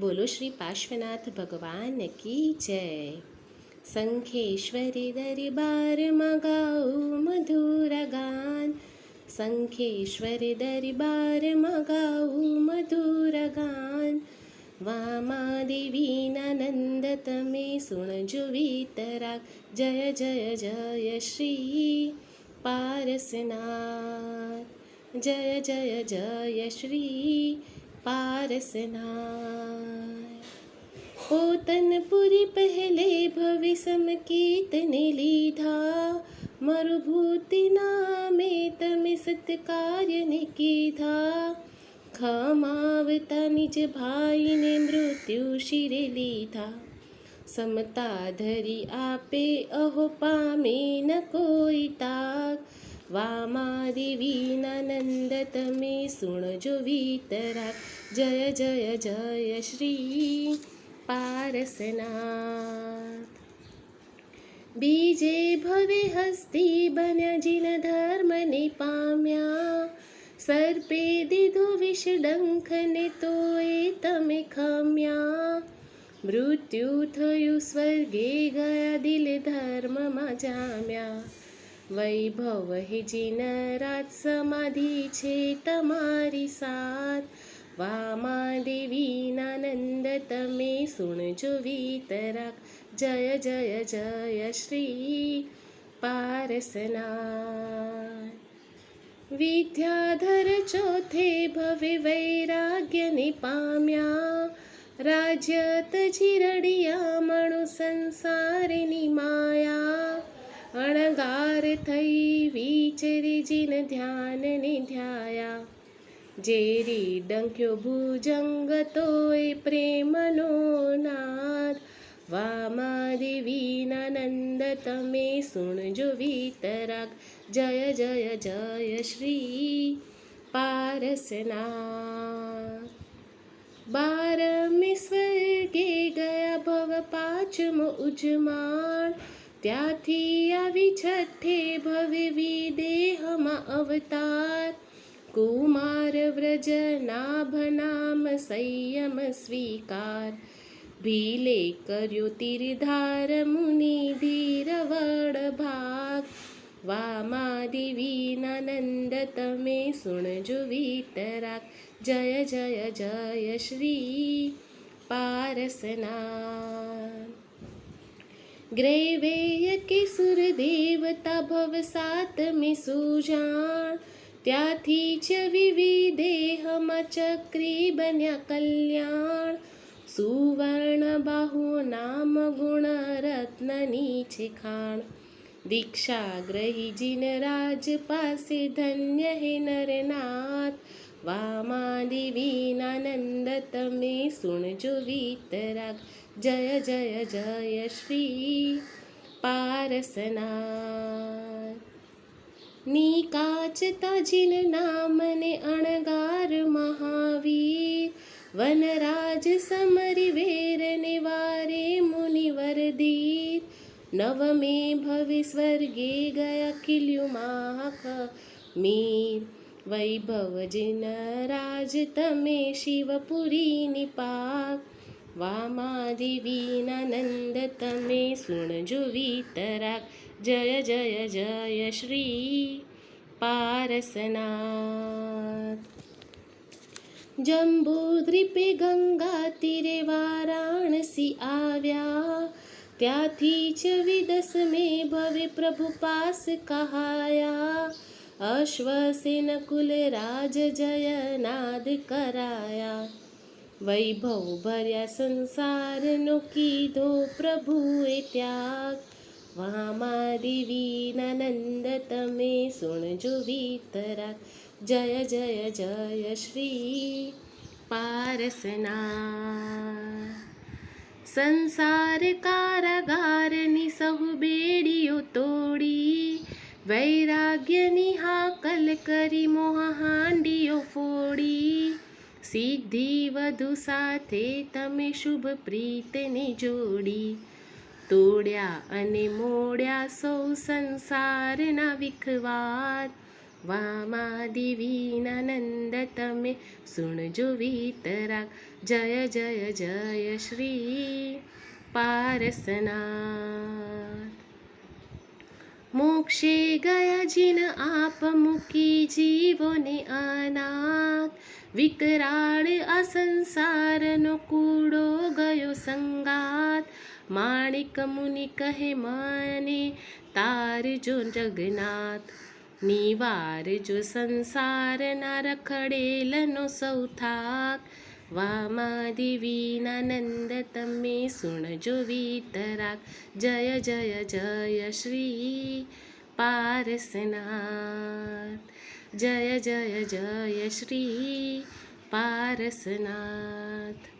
બોલો શ્રી પાર્શ્વનાથ ભગવાન કી જય. શંખેશ્વરી દરબારમાં ગાઉં મધુર ગાન. શંખેશ્વરી દરબારમાં ગાઉં મધુર ગાન. વામા દેવીના નંદ તમે સુણજો વિતરાગ. જય જય જય શ્રી પારસનાથ. જય જય જય શ્રી પારસનાથ પોતનપુરી પહેલે ભવિષમ કીર્તને લીધા મરુભૂતિ નામે તમે સત્કાર્યને કીધા ખમાવતા નિજ ભાઈને મૃત્યુ શિરે લીધા સમતા ધરી આપે અહો પામે ન કોઈ તાક વામા દેવીના તમે સુણજો વિતરા જય જય જય શ્રી પારસનાથ બીજે ભવે હસ્તી બન્યા જીન ધર્મને પામ્યા સર્પે દીધો વિષ ડંખને તોય તમે ખમ્યા મૃત્યુ થયું સ્વર્ગે ગયા દિલ ધર્મમાં જામ્યા વૈભવ હિજીન રાત સમાધિ છે તમારી સાથ. વામા દેવીના નંદ તમે સુણજો વિતરાક જય જય જય શ્રી પારસના વિદ્યાધર ચોથે ભવે વૈરાગ્યને પામ્યા. રાજ્ય તજી રડિયા મણુ સંસારની માયા અણગાર થઈ વિચરી જીન ધ્યાનને ધ્યાયા જેરી ડંક્યો ભુજંગ તોય પ્રેમનો નાદ વામા દેવીનાનંદ તમે સુણજો વિતરાગ જય જય જય શ્રી પારસના બારમી સ્વર્ગે ગયા ભવ પાંચમો ઉજમાણ ત્યાંથી આવી છઠ્ઠે ભવે વિદેહમાં અવતાર. કુમાર વ્રજ નામ સંયમ સ્વીકાર. ભીલે કર્યો તીરધાર મુનિ ધીર વડ ભાગ. વામા દેવીનાનંદ તમે સુણજો વિતરાગ. જય જય જય, શ્રી પારસનાથ ગ્રેવેય કે સુરદેવતા ભવ સાતમી સુજાણ ત્યાંથી જ વિવિદેહમાં ચક્રી બન્યા કલ્યાણ સુવર્ણ બાહુ નામ ગુણ રત્નની છે ખાણ દીક્ષા ગ્રહી જીન રાજ પાસે ધન્ય હે નરનાથ વામા દેવીના નંદ તમે સુણજો વીતરાગ જય જય જય શ્રી પારસનાથ નિકાચતા જીન નામને અણગાર મહાવીર વનરાજ સમરી વેરને વારે મુનિવર દીર નવમે ભવિ સ્વર્ગે ગયા કિલ્યુ માખ મીર વૈભવ નરાજ રાજ તમે શિવપુરીની પાક વામા દેવીનાનંદ તમે સુણજો વિતરાક જય જય જય શ્રી પારસનાથ. જંબુદ્રીપે ગંગા તીરે વારાણસી આવ્યા. ત્યાંથી ચવી વિદસ મેં ભવે પ્રભુ પાસ કહાયા. અશ્વસેન કુલ રાજ જય નાદ કરાયા વૈભવ ભર્યા સંસારનો કીધો પ્રભુએ ત્યાગ વામા દેવીના નંદ તમે સુણજો વિતરા જય જય જય શ્રી પારસના સંસાર કારાગારની સહુ બેડીઓ તોડી વૈરાગ્યની હાકલ કરી મોહાંડીઓ ફોડી. સિદ્ધિ વધુ સાથે તમે શુભ પ્રીતને જોડી. તોડ્યા અને મોડ્યા સૌ સંસારના વિખવાદ. વામા નંદ તમે સુણજો વિતરાગ જય જય જય શ્રી પારસનાથ મોક્ષે ગયા જીન આપ મૂકી જીવોને અનાથ વિકરાળ આ સંસારનો કૂડો ગયો સંગાત માણિક મુનિ કહે મને તારજો જગન્નાથ નિવારજો સંસારના રખડેલનો સૌ થાક वामादिनानन्द तमे सु वितरा जय जय जय श्री पारसनाथ। जय जय जय श्री पारसनाथ।